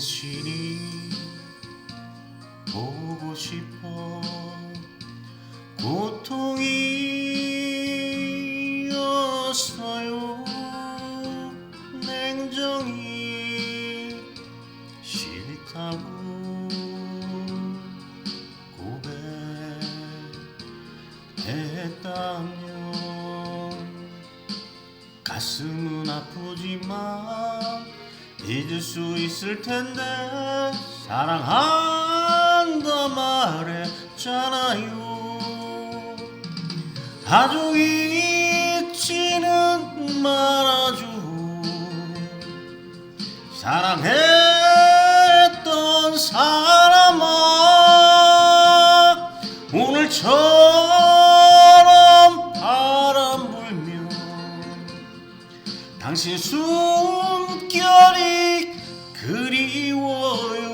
당신이 보고 싶어 고통이었어요. 냉정히 싫다고 고백했다면 가슴은 아프지만 잊을 수 있을 텐데 사랑한다 말했잖아요. 아주 잊지는 말아줘 사랑했던 사람아 오늘처럼 바람 불면 당신 숨 결이 그리워요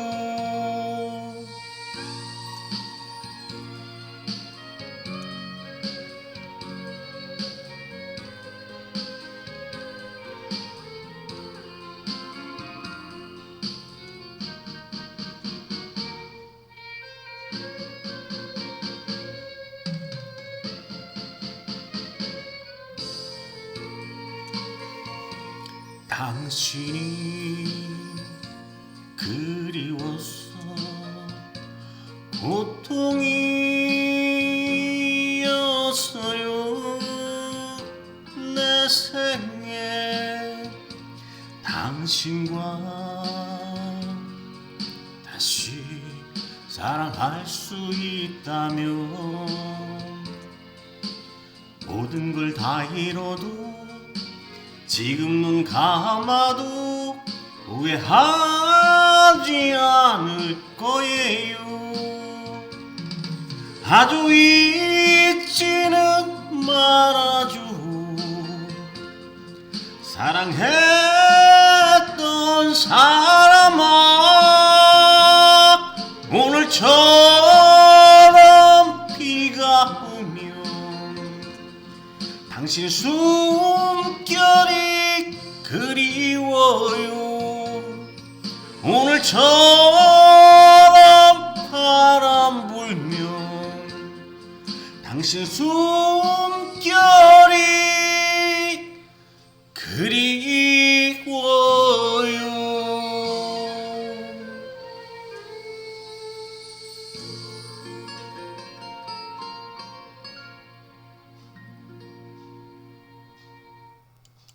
당신이 그리웠어 고통이었어요. 내 생에 당신과 다시 사랑할 수 있다면 모든 걸 다 잃어도 지금 눈 감아도 후회하지 않을 거예요. 아주 잊지는 말아줘. 사랑했던 사람아 오늘처럼 당신 숨결이 그리워요. 오늘처럼 바람 불면 당신 숨결이